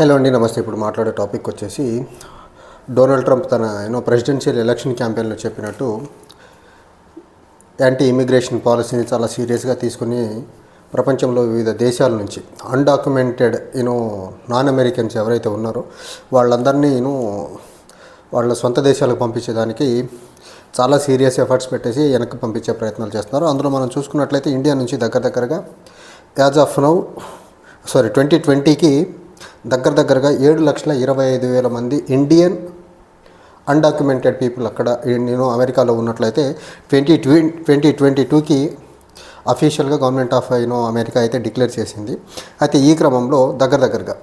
Hello అండి నమస్తే. ఇప్పుడు మాట్లాడే టాపిక్ వచ్చేసి డొనాల్డ్ ట్రంప్ తన యూనో ప్రెసిడెన్షియల్ ఎలక్షన్ క్యాంపెయిన్లో చెప్పినట్టు యాంటీ ఇమిగ్రేషన్ పాలసీని చాలా సీరియస్గా తీసుకుని ప్రపంచంలో వివిధ దేశాల నుంచి అన్డాక్యుమెంటెడ్ యూనో నాన్ అమెరికన్స్ ఎవరైతే ఉన్నారో వాళ్ళందరినీ యూనో వాళ్ళ సొంత దేశాలకు పంపించేదానికి చాలా సీరియస్ ఎఫర్ట్స్ పెట్టేసి వెనక్కి పంపించే ప్రయత్నాలు చేస్తున్నారు. అందులో మనం చూసుకున్నట్లయితే ఇండియా నుంచి దగ్గర దగ్గరగా as of now sorry twenty ట్వంటీకి దగ్గర దగ్గరగా ఏడు లక్షల ఇరవై ఐదు వేల మంది ఇండియన్ అన్డాక్యుమెంటెడ్ పీపుల్ అక్కడ నేను అమెరికాలో ఉన్నట్లయితే ట్వంటీ ట్వంటీ ట్వంటీ ట్వంటీ టూకి అఫీషియల్గా government of you know America అయితే డిక్లేర్ చేసింది. అయితే ఈ క్రమంలో దగ్గర దగ్గరగా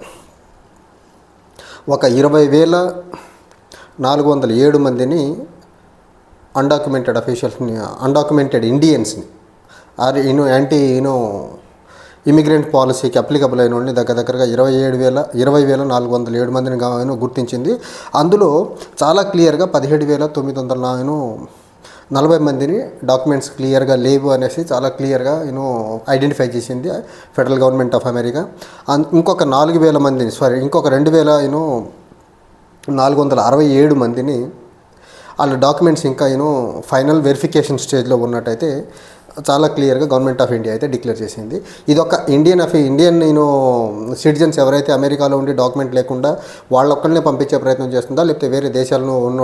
ఒక ఇరవై వేల నాలుగు వందల ఏడు మందిని అన్డాక్యుమెంటెడ్ అఫీషియల్స్ని undocumented ఇండియన్స్ని or you know anti you know immigrant పాలసీకి అప్లికబుల్ అయిన వాళ్ళని దగ్గర దగ్గరగా ఇరవై ఏడు వేల ఇరవై వేల నాలుగు వందల ఏడు మందిని గాను గుర్తించింది. అందులో చాలా క్లియర్గా పదిహేడు వేల తొమ్మిది వందల నాలుగు నలభై మందిని డాక్యుమెంట్స్ క్లియర్గా లేవు అనేసి చాలా క్లియర్గా నేను ఐడెంటిఫై చేసింది ఫెడరల్ గవర్నమెంట్ ఆఫ్ అమెరికా అన్- ఇంకొక నాలుగు వేల మందిని సారీ ఇంకొక రెండు వేల నేను నాలుగు వందల అరవై ఏడు మందిని వాళ్ళ డాక్యుమెంట్స్ ఇంకా యూనో ఫైనల్ వెరిఫికేషన్ స్టేజ్లో ఉన్నట్టయితే చాలా క్లియర్గా గవర్నమెంట్ ఆఫ్ ఇండియా అయితే డిక్లేర్ చేసింది. ఇది ఒక ఇండియన్ ఆఫ్ ఇండియన్ నేను సిటిజన్స్ ఎవరైతే అమెరికాలో ఉండి డాక్యుమెంట్ లేకుండా వాళ్ళొక్కరినే పంపించే ప్రయత్నం చేస్తుందా? లేకపోతే వేరే దేశాల్లో ఉన్న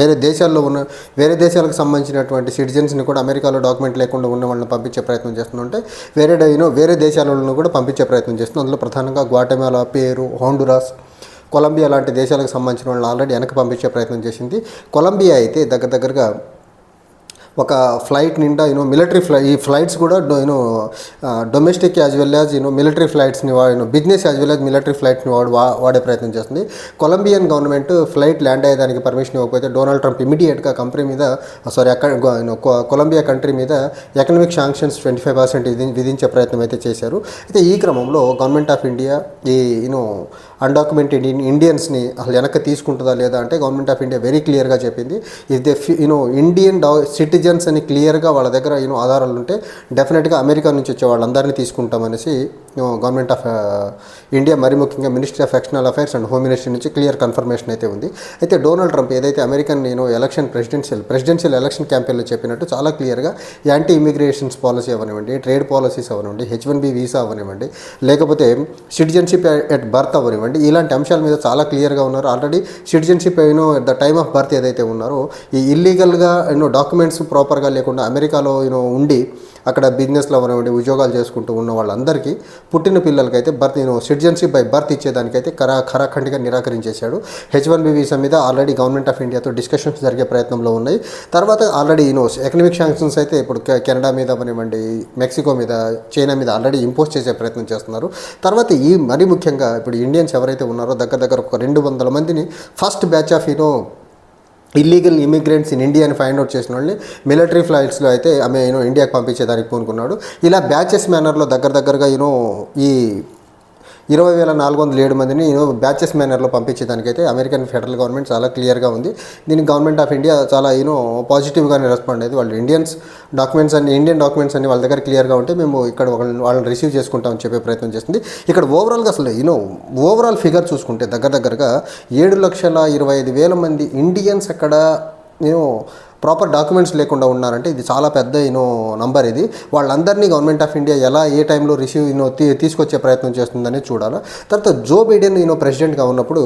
వేరే దేశాల్లో ఉన్న వేరే దేశాలకు సంబంధించినటువంటి సిటిజన్స్ని కూడా అమెరికాలో డాక్యుమెంట్ లేకుండా ఉన్న వాళ్ళని పంపించే ప్రయత్నం చేస్తుందంటే వేరే యూనో వేరే దేశాలను కూడా పంపించే ప్రయత్నం చేస్తుంది. అందులో ప్రధానంగా గ్వాటెమాలా పేరు హోండురాస్ కొలంబియా లాంటి దేశాలకు సంబంధించిన వాళ్ళని ఆల్రెడీ వెనక్కి పంపించే ప్రయత్నం చేసింది. కొలంబియా అయితే దగ్గర దగ్గరగా ఒక ఫ్లైట్ నిండా యూనో మిలిటరీ ఫ్లై ఈ ఫ్లైట్స్ కూడా you know domestic as well as you know military ఫ్లైట్స్ని you know business as well as military ఫ్లైట్ని వాడు వాడే ప్రయత్నం చేస్తుంది. కొలంబియన్ గవర్నమెంట్ ఫ్లైట్ ల్యాండ్ అయ్యేదానికి పర్మిషన్ ఇవ్వకపోతే డొనాల్డ్ ట్రంప్ ఇమీడియట్గా కంపెనీ మీద సారీ అక్కడ యూనో కొలంబియా కంట్రీ మీద economic sanctions twenty five percent విధించే ప్రయత్నం అయితే చేశారు. అయితే ఈ క్రమంలో గవర్నమెంట్ ఆఫ్ ఇండియా ఈ యూనో అన్డాక్యుమెంటెడ్ ఇండియన్స్ని అసలు వెనక్కి తీసుకుంటుందా లేదా అంటే గవర్నమెంట్ ఆఫ్ ఇండియా వెరీ క్లియర్గా చెప్పింది. If they you know Indian citizen citizens అని క్లియర్గా వాళ్ళ దగ్గర యూనో ఆధారాలు ఉంటే డెఫినెట్గా అమెరికా నుంచి వచ్చే వాళ్ళందరినీ తీసుకుంటామనేసి గవర్నమెంట్ ఆఫ్ ఇండియా మరి ముఖ్యంగా ministry of external affairs and home ministry నుంచి క్లియర్ కన్ఫర్మేషన్ అయితే ఉంది. అయితే డొనాల్డ్ ట్రంప్ ఏదైతే అమెరికన్ నేను ఎలక్షన్ ప్రెసిడెన్షియల్ ప్రెసిడెన్షియల్ ఎలక్షన్ క్యాంపెయిన్లో చెప్పినట్టు చాలా క్లియర్గా యాంటీ ఇమిగ్రేషన్స్ పాలసీ అవనివ్వండి ట్రేడ్ పాలసీస్ అవనివ్వండి హెచ్ వన్ బి వీసా అవనివ్వండి లేకపోతే సిటిజన్షిప్ ఎట్ బర్త్ అవనివ్వండి ఇలాంటి అంశాల మీద చాలా క్లియర్గా ఉన్నారు. Already citizenship you know at the time of birth ఏదైతే ఉన్నారో ఈ ఇల్లీగల్గా యూనో డాక్యుమెంట్స్ ప్రాపర్గా లేకుండా అమెరికాలో యూనో ఉండి అక్కడ బిజినెస్లో ఉన్నటువంటి ఉద్యోగాలు చేసుకుంటూ ఉన్న వాళ్ళందరికీ పుట్టిన పిల్లలకైతే బర్త్ నేను సిటిజన్షిప్ బై బర్త్ ఇచ్చేదానికైతే కరా ఖరాఖండిగా నిరాకరించేశాడు. హెచ్ వన్ బి వీసా మీద ఆల్రెడీ గవర్నమెంట్ ఆఫ్ ఇండియాతో డిస్కషన్స్ జరిగే ప్రయత్నంలో ఉన్నాయి. తర్వాత ఆల్రెడీ యూనో ఎకనమిక్ శాంక్షన్స్ అయితే ఇప్పుడు కె- కెనడా మీద అవనివ్వండి మెక్సికో మీద చైనా మీద ఆల్రెడీ ఇంపోజ్ చేసే ప్రయత్నం చేస్తున్నారు. తర్వాత ఈ మరీ ముఖ్యంగా ఇప్పుడు ఇండియన్స్ ఎవరైతే ఉన్నారో దగ్గర దగ్గర ఒక రెండు వందల మందిని first batch of you know illegal immigrants in India అని ఫైండ్ అవుట్ చేసిన వాళ్ళని మిలిటరీ ఫ్లైట్స్లో అయితే ఆమె యూనో ఇండియాకి పంపించేదానికి పూనుకున్నాడు. ఇలా బ్యాచెస్ మేనర్లో దగ్గర దగ్గరగా యూనో ఈ ఇరవై వేల నాలుగు వందల ఏడు మందిని బ్యాచెస్ మేనర్లో పంపించేదానికైతే అమెరికన్ ఫెడరల్ గవర్నమెంట్ చాలా క్లియర్గా ఉంది. దీనికి గవర్నమెంట్ ఆఫ్ ఇండియా చాలా యూనో పాజిటివ్గానే రెస్పాండ్ అయ్యేది వాళ్ళు ఇండియన్స్ డాక్యుమెంట్స్ అన్ని ఇండియన్ డాక్యుమెంట్స్ అన్ని వాళ్ళ దగ్గర క్లియర్గా ఉంటే మేము ఇక్కడ వాళ్ళని వాళ్ళని రిసీవ్ చేసుకుంటామని చెప్పే ప్రయత్నం చేస్తుంది. ఇక్కడ ఓవరాల్గా అసలు యూనో ఓవరాల్ ఫిగర్ చూసుకుంటే దగ్గర దగ్గరగా ఏడు లక్షల ఇరవై ఐదు వేల మంది ఇండియన్స్ అక్కడ నేను ప్రాపర్ డాక్యుమెంట్స్ లేకుండా ఉన్నారంటే ఇది చాలా పెద్ద యూనో నంబర్ ఇది. వాళ్ళందరినీ గవర్నమెంట్ ఆఫ్ ఇండియా ఎలా ఏ టైంలో రిసీవ్ యూనో తీ తీసుకొచ్చే ప్రయత్నం చేస్తుందని చూడాలి. తర్వాత జో బైడెన్ యూనో ప్రెసిడెంట్గా ఉన్నప్పుడు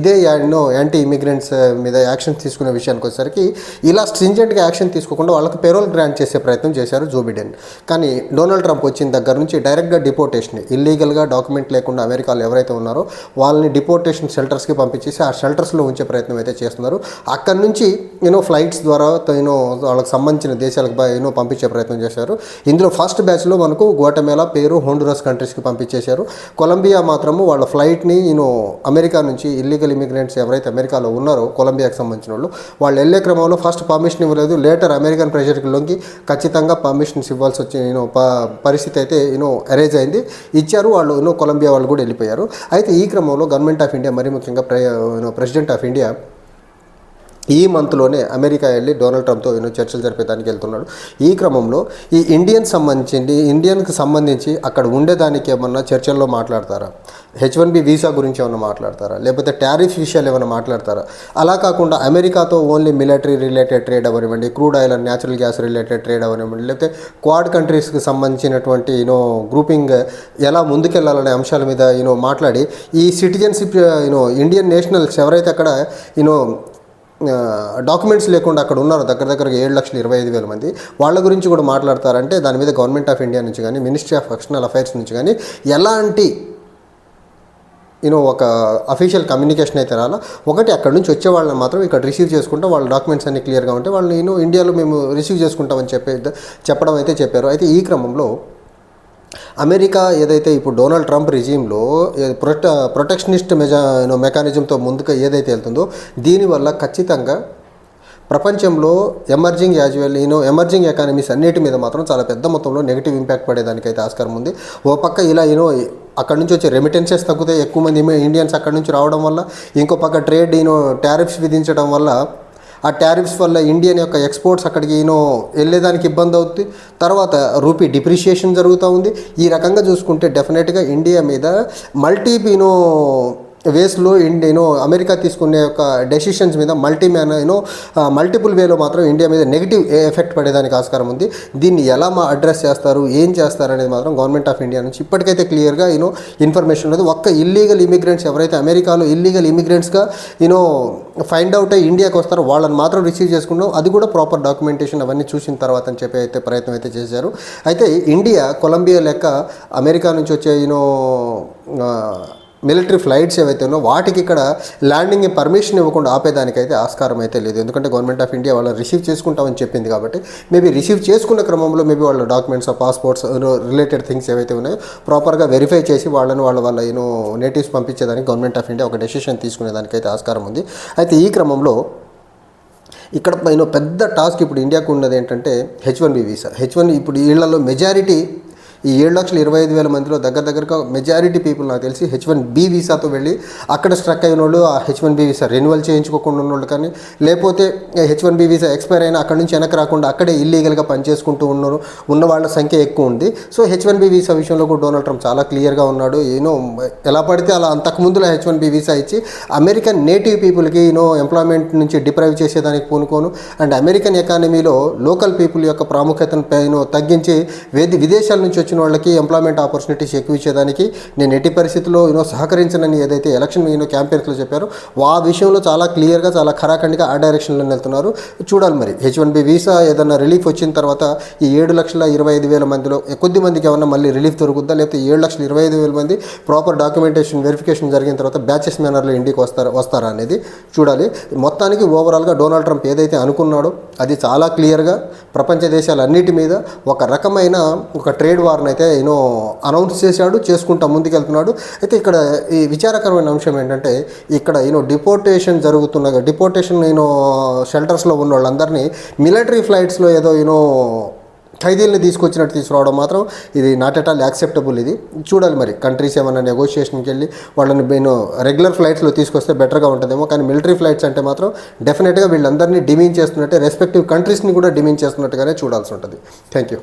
ఇదే యూనో యాంటీ ఇమిగ్రెంట్స్ మీద యాక్షన్ తీసుకునే విషయానికి వచ్చేసరికి ఇలా స్ట్రింజెంట్గా యాక్షన్ తీసుకోకుండా వాళ్ళకి పెరోల్ గ్రాంట్ చేసే ప్రయత్నం చేశారు జో బైడెన్ కానీ డొనాల్డ్ ట్రంప్ వచ్చిన దగ్గర నుంచి డైరెక్ట్గా డిపోర్టేషన్ ఇల్లీగల్గా డాక్యుమెంట్ లేకుండా అమెరికాలో ఎవరైతే ఉన్నారో వాళ్ళని డిపోర్టేషన్ షెల్టర్స్కి పంపించేసి ఆ షెల్టర్స్లో ఉంచే ప్రయత్నం అయితే చేస్తున్నారు. అక్కడి నుంచి యూనో ఫ్లైట్స్ ద్వారా యూనో వాళ్ళకి సంబంధించిన దేశాలకు బా- యూనో పంపించే ప్రయత్నం చేశారు. ఇందులో ఫస్ట్ బ్యాచ్లో మనకు గోటమేలా పేరు హోండురస్ కంట్రీస్కి పంపించేశారు. కొలంబియా మాత్రము వాళ్ళ ఫ్లైట్ని యూనో అమెరికా నుంచి ఇల్లీగల్ ఇమిగ్రెంట్స్ ఎవరైతే అమెరికాలో ఉన్నారో కొలంబియాకి సంబంధించిన వాళ్ళు వాళ్ళు వెళ్ళే క్రమంలో ఫస్ట్ పర్మిషన్ ఇవ్వలేదు. లేటర్ అమెరికన్ ప్రెషర్కి లొంగి ఖచ్చితంగా పర్మిషన్స్ ఇవ్వాల్సి వచ్చి యూనో ప పరిస్థితి అయితే యూనో అరేంజ్ అయింది. ఇచ్చారు. వాళ్ళు యూనో కొలంబియా వాళ్ళు కూడా వెళ్ళిపోయారు. అయితే ఈ క్రమంలో గవర్నమెంట్ ఆఫ్ ఇండియా మరీ ముఖ్యంగా ప్రెసిడెంట్ ఆఫ్ ఇండియా ఈ మంత్లోనే అమెరికా వెళ్ళి డొనాల్డ్ ట్రంప్తో ఎన్నో చర్చలు జరిపేదానికి వెళ్తున్నాడు. ఈ క్రమంలో ఈ ఇండియన్ సంబంధించి ఇండియన్కి సంబంధించి అక్కడ ఉండేదానికి ఏమన్నా చర్చల్లో మాట్లాడతారా? హెచ్ వన్ బి వీసా గురించి ఏమైనా మాట్లాడతారా? లేకపోతే టారిఫ్ విషయాలు ఏమైనా మాట్లాడతారా? అలా కాకుండా అమెరికాతో ఓన్లీ మిలిటరీ రిలేటెడ్ ట్రేడ్ అవనివ్వండి crude oil and natural gas related trade అవనివ్వండి లేకపోతే క్వాడ్ కంట్రీస్కి సంబంధించినటువంటి యూనో గ్రూపింగ్ ఎలా ముందుకెళ్ళాలనే అంశాల మీద యూనో మాట్లాడి ఈ సిటిజన్షిప్ యూనో ఇండియన్ నేషనల్స్ ఎవరైతే అక్కడ యూనో డాక్యుమెంట్స్ లేకుండా అక్కడ ఉన్నారు. దగ్గర దగ్గర ఏడు లక్షల ఇరవై ఐదు వేల మంది. వాళ్ళ గురించి కూడా మాట్లాడతారంటే దాని మీద గవర్నమెంట్ ఆఫ్ ఇండియా నుంచి కానీ మినిస్ట్రీ ఆఫ్ ఎక్స్టర్నల్ అఫైర్స్ నుంచి కానీ ఎలాంటి యూనో ఒక అఫీషియల్ కమ్యూనికేషన్ అయితే రాలా. ఒకటి అక్కడ నుంచి వచ్చే వాళ్ళని మాత్రం ఇక్కడ రిసీవ్ చేసుకుంటే వాళ్ళ డాక్యుమెంట్స్ అన్ని క్లియర్గా ఉంటే వాళ్ళని నేను ఇండియాలో మేము రిసీవ్ చేసుకుంటామని చెప్పే చెప్పడం అయితే చెప్పారు. అయితే ఈ క్రమంలో అమెరికా ఏదైతే ఇప్పుడు డొనాల్డ్ ట్రంప్ రిజీమ్లో ప్రొట ప్రొటెక్షనిస్ట్ మెజా మెకానిజంతో ముందుకు ఏదైతే వెళ్తుందో దీనివల్ల ఖచ్చితంగా ప్రపంచంలో emerging usual you know emerging economies అన్నిటి మీద మాత్రం చాలా పెద్ద మొత్తంలో నెగిటివ్ ఇంపాక్ట్ పడేదానికైతే ఆస్కారం ఉంది. ఓ పక్క ఇలా యూనో అక్కడ నుంచి వచ్చే రెమిటెన్సెస్ తగ్గుతాయి. ఎక్కువ మంది ఇండియన్స్ అక్కడ నుంచి రావడం వల్ల ఇంకో పక్క ట్రేడ్ యూనో టారిఫ్స్ విధించడం వల్ల ఆ టారిఫ్స్ వల్ల ఇండియన్ యొక్క ఎక్స్పోర్ట్స్ అక్కడికి యూనో వెళ్ళేదానికి ఇబ్బంది అవుతుంది తర్వాత రూపీ డిప్రిషియేషన్ జరుగుతూ ఉంది. ఈ రకంగా చూసుకుంటే డెఫినెట్గా ఇండియా మీద మల్టీ బీనో వేస్లో యూనో అమెరికా తీసుకునే యొక్క డెసిషన్స్ మీద మల్టీ మ్యాన్ యూనో మల్టిపుల్ వేలో మాత్రం ఇండియా మీద నెగిటివ్ ఎఫెక్ట్ పడేదానికి ఆస్కారం ఉంది. దీన్ని ఎలా మా అడ్రస్ చేస్తారు ఏం చేస్తారు అనేది మాత్రం గవర్నమెంట్ ఆఫ్ ఇండియా నుంచి ఇప్పటికైతే క్లియర్గా యూనో ఇన్ఫర్మేషన్ లేదు ఒక్క ఇల్లీగల్ ఇమిగ్రెంట్స్ ఎవరైతే అమెరికాలో ఇల్లీగల్ ఇమిగ్రెంట్స్గా యూనో ఫైండ్ అవుట్ అయ్యి ఇండియాకి వస్తారో వాళ్ళని మాత్రం రిసీవ్ చేసుకుంటాం. అది కూడా ప్రాపర్ డాక్యుమెంటేషన్ అవన్నీ చూసిన తర్వాత అని చెప్పి అయితే ప్రయత్నం అయితే చేశారు. అయితే ఇండియా కొలంబియా లెక్క అమెరికా నుంచి వచ్చే యూనో మిలిటరీ ఫ్లైట్స్ ఏవైతే ఉన్నో వాటికి ఇక్కడ ల్యాండింగ్ పర్మిషన్ ఇవ్వకుండా ఆపేదానికైతే ఆస్కారం అయితే లేదు. ఎందుకంటే గవర్నమెంట్ ఆఫ్ ఇండియా వాళ్ళు రిసీవ్ చేసుకుంటామని చెప్పింది కాబట్టి మేబీ రిసీవ్ చేసుకున్న క్రమంలో మేబీ వాళ్ళ డాక్యుమెంట్స్ పాస్పోర్ట్స్ రిలేటెడ్ థింగ్స్ ఏవైతే ఉన్నాయో ప్రాపర్గా వెరిఫై చేసి వాళ్ళని వాళ్ళ వాళ్ళ యూనో నేటివ్స్ పంపించేదానికి గవర్నమెంట్ ఆఫ్ ఇండియా ఒక డెసిషన్ తీసుకునేదానికైతే ఆస్కారం ఉంది. అయితే ఈ క్రమంలో ఇక్కడ పైన పెద్ద టాస్క్ ఇప్పుడు ఇండియాకు ఉన్నది ఏంటంటే H one B visa H one ఇప్పుడు వీళ్ళలో మెజారిటీ ఈ ఏడు లక్షల ఇరవై ఐదు వేల మందిలో దగ్గర దగ్గరగా మెజారిటీ పీపుల్ నాకు తెలిసి హెచ్ వన్ బి వీసాతో వెళ్ళి అక్కడ స్ట్రక్ అయిన వాళ్ళు ఆ H one B visa renewal చేయించుకోకుండా ఉన్న వాళ్ళు కానీ లేకపోతే H one B visa expire అయినా అక్కడ నుంచి వెనక్కి రాకుండా అక్కడే ఇల్లీగల్గా పనిచేసుకుంటూ ఉన్నారు ఉన్న వాళ్ళ సంఖ్య ఎక్కువ ఉంది. So H one B visa విషయంలో కూడా డొనాల్డ్ ట్రంప్ చాలా క్లియర్గా ఉన్నాడు. యూనో ఎలా పడితే అలా అంతకుముందులో హెచ్ వన్ బి వీసా ఇచ్చి అమెరికన్ నేటివ్ పీపుల్కి యూనో ఎంప్లాయ్మెంట్ నుంచి డిప్రైవ్ చేసేదానికి పూనుకోను. అండ్ అమెరికన్ ఎకానమీలో లోకల్ పీపుల్ యొక్క ప్రాముఖ్యతను పైన తగ్గించి వేది విదేశాల నుంచి వచ్చిన వాళ్ళకి ఎంప్లాయ్మెంట్ ఆపర్చునిటీస్ ఎక్కువ ఇచ్చేదానికి నేను ఎట్టి పరిస్థితుల్లో యూనో సహకరించనని ఏదైతే ఎలక్షన్ యూనో క్యాంపెయిన్స్లో చెప్పారో ఆ విషయంలో చాలా క్లియర్గా చాలా ఖరాఖండిగా ఆ డైరెక్షన్లో వెళ్తున్నారు. చూడాలి మరి. హెచ్ వన్ బి వీసా ఏదన్నా రిలీఫ్ వచ్చిన తర్వాత ఈ ఏడు లక్షల ఇరవై ఐదు వేల మందిలో కొద్ది మందికి ఏమన్నా మళ్ళీ రిలీఫ్ దొరుకుద్దా? లేకపోతే ఏడు లక్షల ఇరవై ఐదు వేల మంది ప్రాపర్ డాక్యుమెంటేషన్ వెరిఫికేషన్ జరిగిన తర్వాత బ్యాచెస్ మేనర్లో ఇండికి వస్తారా వస్తారా అనేది చూడాలి. మొత్తానికి ఓవరాల్గా డొనాల్డ్ ట్రంప్ ఏదైతే అనుకున్నాడో అది చాలా క్లియర్గా ప్రపంచ దేశాలన్నిటి మీద ఒక రకమైన ఒక ట్రేడ్ వార్ని అయితే ఈయన అనౌన్స్ చేశాడు చేసుకుంటా ముందుకెళ్తున్నాడు. అయితే ఇక్కడ ఈ విచారకరమైన అంశం ఏంటంటే ఇక్కడ ఈయన డిపోర్టేషన్ జరుగుతున్న డిపోర్టేషన్ యూనో షెల్టర్స్లో ఉన్న వాళ్ళందరినీ మిలిటరీ ఫ్లైట్స్లో ఏదో యూనో ఖైదీల్ని తీసుకొచ్చినట్టు తీసుకురావడం మాత్రం ఇది నాట్ ఎట్ ఆల్ యాక్సెప్టబుల్ ఇది. చూడాలి మరి కంట్రీస్ ఏమైనా నెగోషియేషన్కి వెళ్ళి వాళ్ళని నేను రెగ్యులర్ ఫ్లైట్స్లో తీసుకొస్తే బెటర్గా ఉంటుందేమో. కానీ మిలిటరీ ఫ్లైట్స్ అంటే మాత్రం డెఫినెట్గా వీళ్ళందరినీ డిమీన్ చేస్తున్నట్టే రెస్పెక్టివ్ కంట్రీస్ని కూడా డిమీన్ చేస్తున్నట్టుగానే చూడాల్సి ఉంటుంది. Thank you